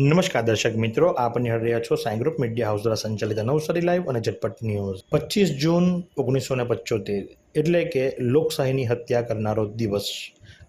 નમસ્કાર દર્શક મિત્રો, આપ નિહાળી રહ્યા છો સાઈ ગ્રુપ મીડિયા હાઉસ દ્વારા સંચાલિત નવસારી લાઈવ અને ઝટપટ ન્યૂઝ. પચીસ જૂન ઓગણીસો ને પચોતેર, એટલે કે લોકશાહીની હત્યા કરનારો દિવસ.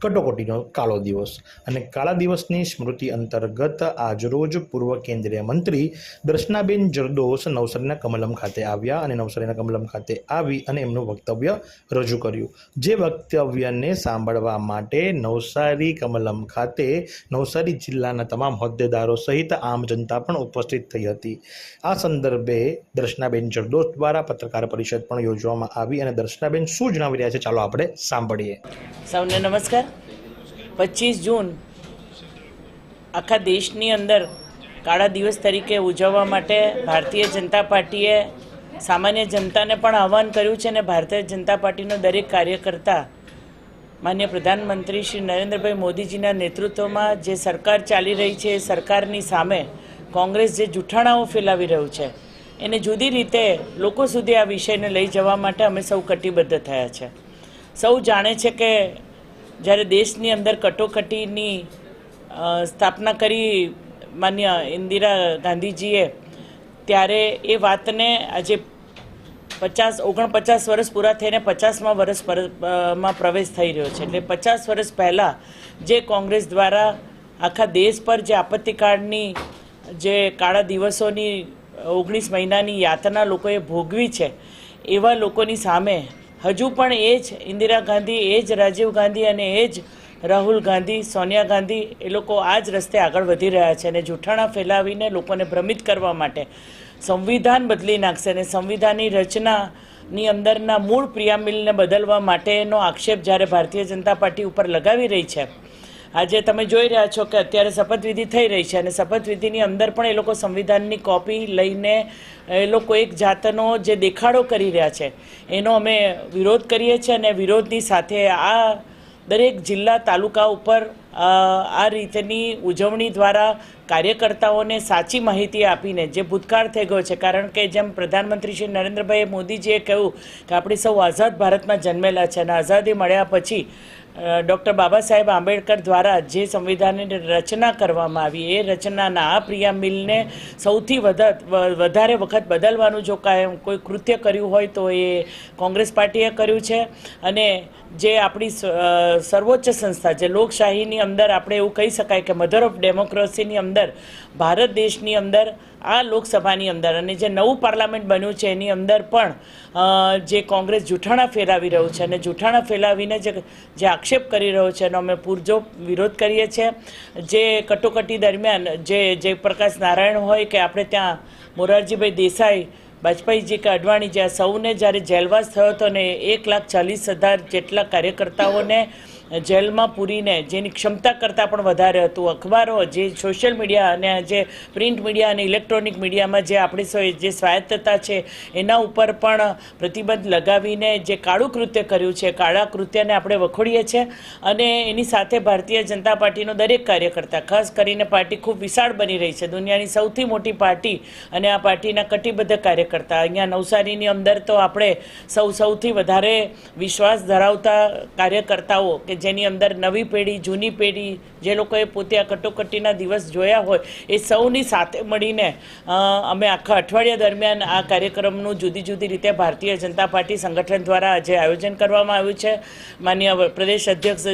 કટોકટીનો કાળો દિવસ. અને કાળા દિવસની સ્મૃતિ અંતર્ગત આજરોજ પૂર્વ કેન્દ્રીય મંત્રી દર્શનાબેન જરદોસ નવસારીના કમલમ ખાતે આવ્યા અને નવસારીના કમલમ ખાતે આવી અને એમનું વક્તવ્ય રજૂ કર્યું. જે વક્તવ્યને સાંભળવા માટે નવસારી કમલમ ખાતે નવસારી જિલ્લાના તમામ હોદ્દેદારો સહિત આમ જનતા પણ ઉપસ્થિત થઈ હતી. આ સંદર્ભે દર્શનાબેન જરદોસ દ્વારા પત્રકાર પરિષદ પણ યોજવામાં આવી અને દર્શનાબેન શું જણાવી રહ્યા છે ચાલો આપણે સાંભળીએ. સૌને નમસ્કાર. પચીસ જૂન આખા દેશની અંદર કાળા દિવસ તરીકે ઉજવવા માટે ભારતીય જનતા પાર્ટીએ સામાન્ય જનતાને પણ આહવાન કર્યું છે અને ભારતીય જનતા પાર્ટીનો દરેક કાર્યકર્તા માન્ય પ્રધાનમંત્રી શ્રી નરેન્દ્રભાઈ મોદીજીના નેતૃત્વમાં જે સરકાર ચાલી રહી છે એ સરકારની સામે કોંગ્રેસ જે જૂઠાણાઓ ફેલાવી રહ્યું છે, એને જુદી રીતે લોકો સુધી આ વિષયને લઈ જવા માટે અમે સૌ કટિબદ્ધ થયા છે. સૌ જાણે છે કે જ્યારે દેશની અંદર કટોકટીની સ્થાપના કરી માન્ય ઇન્દિરા ગાંધીજીએ, ત્યારે એ વાતને આજે પચાસ, ઓગણપચાસ વર્ષ પૂરા થઈને પચાસમાં વર્ષમાં પ્રવેશ થઈ રહ્યો છે. એટલે પચાસ વર્ષ પહેલાં જે કોંગ્રેસ દ્વારા આખા દેશ પર જે આપત્તિકાળની, જે કાળા દિવસોની, ઓગણીસ મહિનાની યાતના લોકોએ ભોગવી છે, એવા લોકોની સામે હજુ પણ એ જ, ઇન્દિરા ગાંધી, એ જ રાજીવ ગાંધી અને એ જ રાહુલ ગાંધી, સોનિયા ગાંધી, એ લોકો આ જ રસ્તે આગળ વધી રહ્યા છે અને જૂઠાણા ફેલાવીને લોકોને ભ્રમિત કરવા માટે સંવિધાન બદલી નાખશે અને સંવિધાનની રચનાની અંદરના મૂળ પ્રિયામિલને બદલવા માટેનો આક્ષેપ જ્યારે ભારતીય જનતા પાર્ટી ઉપર લગાવી રહી છે. આજે તમે જોઈ રહ્યા છો કે અત્યારે શપથવિધિ થઈ રહી છે અને શપથવિધિની અંદર પણ એ લોકો સંવિધાનની કોપી લઈને એ લોકો એક જાતનો જે દેખાડો કરી રહ્યા છે, એનો અમે વિરોધ કરીએ છીએ અને વિરોધની સાથે આ દરેક જિલ્લા તાલુકા ઉપર આ રીતની ઉજવણી દ્વારા કાર્યકર્તાઓને સાચી માહિતી આપીને જે ભૂતકાળ થઈ ગયો છે, કારણ કે જેમ પ્રધાનમંત્રી શ્રી નરેન્દ્રભાઈ મોદીજીએ કહ્યું કે આપણે સૌ આઝાદ ભારતમાં જન્મેલા છે અને આઝાદી મળ્યા પછી ડૉક્ટર બાબા સાહેબ આંબેડકર દ્વારા જે સંવિધાનની રચના કરવામાં આવી, એ રચનાના આ પ્રિયામિલને સૌથી વધા વધારે વખત બદલવાનું જો કાંઈ કોઈ કૃત્ય કર્યું હોય તો એ કોંગ્રેસ પાર્ટીએ કર્યું છે. અને જે આપણી સર્વોચ્ચ સંસ્થા જે લોકશાહીની અંદર આપણે એવું કહી શકાય કે મધર ઓફ ડેમોક્રેસીની અંદર, ભારત દેશની અંદર, આ લોકસભાની અંદર અને જે નવું પાર્લામેન્ટ બન્યું છે એની અંદર પણ જે કોંગ્રેસ જૂઠાણા ફેલાવી રહ્યું છે અને જૂઠાણા ફેલાવીને જે જે આક્ષેપ કરી રહ્યો છે એનો અમે પૂરજો વિરોધ કરીએ છીએ. જે કટોકટી દરમિયાન જે જયપ્રકાશ નારાયણ હોય કે આપણે ત્યાં મોરારજીભાઈ દેસાઈ વાજપેયીજી કે અડવાણી જ્યાં સૌને જ્યારે જેલવાસ થયો હતો ને એક લાખ ચાલીસ હજાર જેટલા કાર્યકર્તાઓને જેલમાં પૂરીને, જેની ક્ષમતા કરતાં પણ વધારે હતું. અખબારો, જે સોશિયલ મીડિયા અને જે પ્રિન્ટ મીડિયા અને ઇલેક્ટ્રોનિક મીડિયામાં જે આપણી જે સ્વાયત્તતા છે, એના ઉપર પણ પ્રતિબંધ લગાવીને જે કાળું કૃત્ય કર્યું છે, કાળા કૃત્યને આપણે વખોડીએ છીએ અને એની સાથે ભારતીય જનતા પાર્ટીનો દરેક કાર્યકર્તા, ખાસ કરીને પાર્ટી ખૂબ વિશાળ બની રહી છે. દુનિયાની સૌથી મોટી પાર્ટી અને આ પાર્ટીના કટિબદ્ધ કાર્યકર્તા. અહીંયા નવસારીની અંદર તો આપણે સૌ સૌથી વધારે વિશ્વાસ ધરાવતા કાર્યકર્તાઓ કે જેની અંદર નવી પેઢી, જૂની પેઢી, જે લોકોએ પોતે આ કટોકટીના દિવસ જોયા હોય, એ સૌની સાથે મળીને અમે આખા અઠવાડિયા દરમિયાન આ કાર્યક્રમનું જુદી જુદી રીતે ભારતીય જનતા પાર્ટી સંગઠન દ્વારા આજે આયોજન કરવામાં આવ્યું છે. માન્ય પ્રદેશ અધ્યક્ષ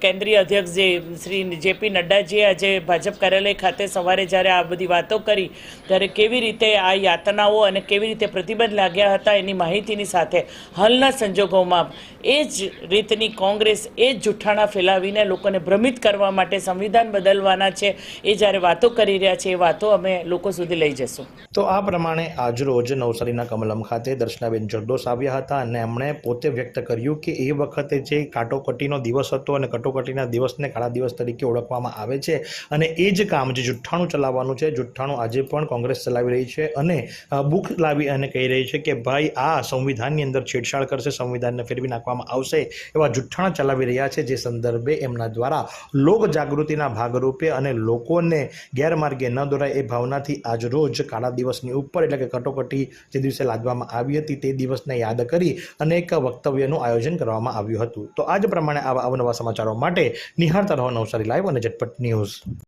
કેન્દ્રીય અધ્યક્ષ જે, શ્રી જેપી નડ્ડાજીએ આજે ભાજપ કાર્યાલય ખાતે સવારે જ્યારે આ બધી વાતો કરી, ત્યારે કેવી રીતે આ યાતનાઓ અને કેવી રીતે પ્રતિબંધ લાગ્યા હતા એની માહિતીની સાથે હાલના સંજોગોમાં એ જ રીતની કોંગ્રેસ એ જ જૂઠાણા ફેલાવીને લોકોને ભ્રમિત કરવા માટે સંવિધાન બદલવાના છે, એ જ્યારે વાતો કરી રહ્યા છે, એ વાતો અમે લોકો સુધી લઈ જશું. તો આ પ્રમાણે આજરોજ નવસારીના કમલમ ખાતે દર્શનાબેન જરદોસ આવ્યા હતા અને એમણે પોતે વ્યક્ત કર્યું કે એ વખતે જે કાટોકટીનો દિવસ હતો અને કટોકટીના દિવસને કાળા દિવસ તરીકે ઓળખવામાં આવે છે અને એ જ કામ જે જુઠ્ઠાણું ચલાવવાનું છે જુઠ્ઠાણું આજે પણ કોંગ્રેસ ચલાવી રહી છે અને બુક લાવી અને કહી રહી છે કે ભાઈ આ સંવિધાનની અંદર છેડછાડ કરશે, સંવિધાનને ફેરવી નાખવામાં આવશે એવા જુઠ્ઠાણા ચલાવી રહ્યા રહ્યા છે, જે સંદર્ભે એમના દ્વારા લોક જાગૃતિના ભાગરૂપે અને લોકોને ગેરમાર્ગે ન દોરાય એ ભાવનાથી આજ રોજ કાળા દિવસની ઉપર એટલે કે કટોકટી જે દિવસે લાદવામાં આવી હતી તે દિવસને યાદ કરી અનેક વક્તવ્યનું આયોજન કરવામાં આવ્યું હતું. તો આજ પ્રમાણે આવા અવનવા સમાચારો માટે નિહાળતા રહો નવસારી લાઈવ અને ઝટપટ ન્યૂઝ.